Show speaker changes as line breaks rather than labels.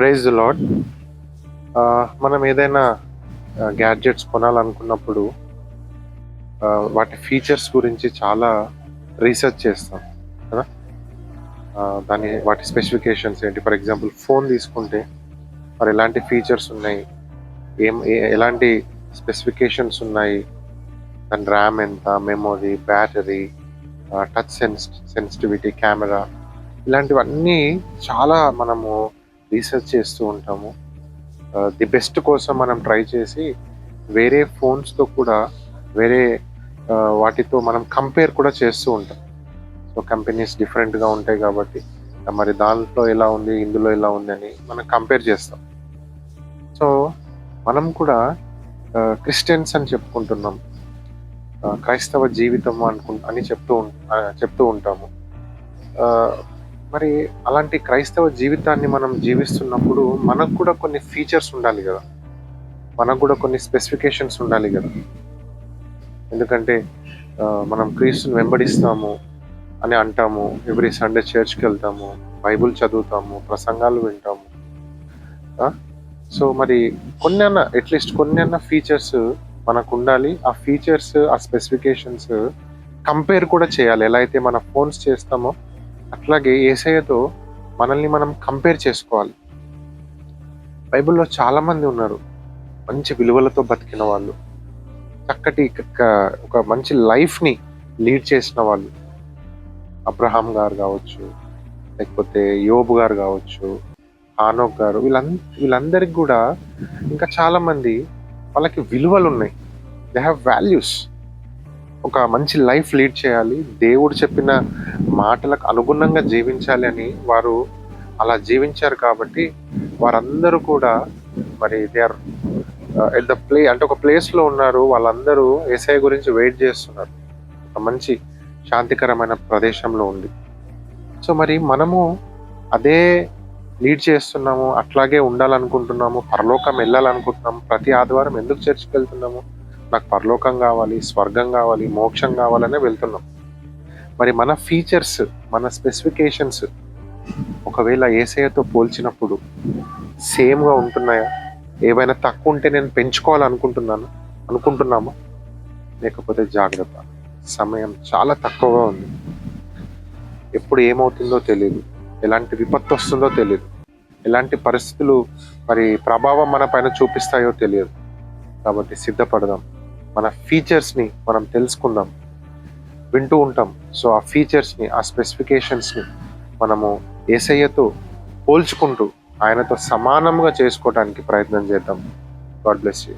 Praise lord మనం ఏదైనా gadgets కొనాలనుకున్నప్పుడు వాటి ఫీచర్స్ గురించి చాలా రీసెర్చ్ చేస్తాం కదా? దాని వాటి స్పెసిఫికేషన్స్ ఏంటి? ఫర్ ఎగ్జాంపుల్ ఫోన్ తీసుకుంటే మరి ఎలాంటి ఫీచర్స్ ఉన్నాయి? ఏం ఏ- ఎలాంటి స్పెసిఫికేషన్స్ ఉన్నాయి? దాని ర్యామ్ ఎంత? Memory battery touch sense sensitivity camera ఇలాంటివన్నీ చాలా మనము రీసెర్చ్ చేస్తూ ఉంటాము. Uh, ది బెస్ట్ కోసం మనం ట్రై చేసి వేరే ఫోన్స్తో కూడా వేరే uh, వాటితో మనం కంపేర్ కూడా చేస్తూ ఉంటాం. సో కంపెనీస్ డిఫరెంట్గా ఉంటాయి కాబట్టి మరి దాంట్లో ఎలా ఉంది ఇందులో ఎలా ఉంది అని మనం కంపేర్ చేస్తాం. సో మనం కూడా uh, క్రిస్టియన్స్ అని చెప్పుకుంటున్నాం. క్రైస్తవ జీవితం అనుకు అని చెప్తూ చెప్తూ ఉంటాము. మరి అలాంటి క్రైస్తవ జీవితాన్ని మనం జీవిస్తున్నప్పుడు మనకు కూడా కొన్ని ఫీచర్స్ ఉండాలి కదా. మనకు కూడా కొన్ని స్పెసిఫికేషన్స్ ఉండాలి కదా. ఎందుకంటే మనం క్రీస్తుని వెంబడిస్తాము అని అంటాము. ఎవ్రీ సండే చర్చ్కి వెళ్తాము బైబుల్ చదువుతాము ప్రసంగాలు వింటాము. సో మరి కొన్ని అన్న అట్లీస్ట్ కొన్ని అన్న ఫీచర్స్ మనకు ఉండాలి. ఆ ఫీచర్స్ ఆ స్పెసిఫికేషన్స్ కంపేర్ కూడా చేయాలి. ఎలా అయితే మన ఫోన్స్ చేస్తామో అట్లాగే ఏసయ్యతో మనల్ని మనం కంపేర్ చేసుకోవాలి. బైబిల్లో చాలామంది ఉన్నారు. మంచి విలువలతో బతికిన వాళ్ళు. చక్కటి ఒక మంచి లైఫ్ని లీడ్ చేసిన వాళ్ళు. అబ్రహాం గారు కావచ్చు లేకపోతే యోబు గారు కావచ్చు ఆనోక్ గారు వీళ్ళంద వీళ్ళందరికి కూడా ఇంకా చాలామంది వాళ్ళకి విలువలు ఉన్నాయి దే హ్యావ్ వాల్యూస్ ఒక మంచి లైఫ్ లీడ్ చేయాలి. దేవుడు చెప్పిన మాటలకు అనుగుణంగా జీవించాలి అని వారు అలా జీవించారు కాబట్టి వారందరూ కూడా మరి they are at the play అంటే ఒక ప్లేస్లో ఉన్నారు. వాళ్ళందరూ ఎస్ఐ గురించి వెయిట్ చేస్తున్నారు. ఒక మంచి శాంతికరమైన ప్రదేశంలో ఉంది. సో మరి మనము అదే లీడ్ చేస్తున్నాము అట్లాగే ఉండాలనుకుంటున్నాము పరలోకం వెళ్ళాలనుకుంటున్నాము ప్రతి ఆదివారం ఎందుకు చర్చికి వెళ్తున్నాము? నాకు పరలోకం కావాలి స్వర్గం కావాలి మోక్షం కావాలనే వెళ్తున్నాం. మరి మన ఫీచర్స్ మన స్పెసిఫికేషన్స్ ఒకవేళ ఏసఐతో పోల్చినప్పుడు సేమ్గా ఉంటున్నాయా? ఏవైనా తక్కువ ఉంటే నేను పెంచుకోవాలనుకుంటున్నాను. అనుకుంటున్నామా? లేకపోతే జాగ్రత్త. సమయం చాలా తక్కువగా ఉంది. ఎప్పుడు ఏమవుతుందో తెలియదు ఎలాంటి విపత్తు వస్తుందో తెలియదు ఎలాంటి పరిస్థితులు మరి ప్రభావం మన పైన చూపిస్తాయో తెలియదు. కాబట్టి సిద్ధపడదాం. మన ఫీచర్స్ని మనం తెలుసుకుందాం. వింటూ ఉంటాం. సో ఆ ఫీచర్స్ని ఆ స్పెసిఫికేషన్స్ని మనము ఏసయ్యతో పోల్చుకుంటూ ఆయనతో సమానంగా చేసుకోవడానికి ప్రయత్నం చేద్దాం. God bless you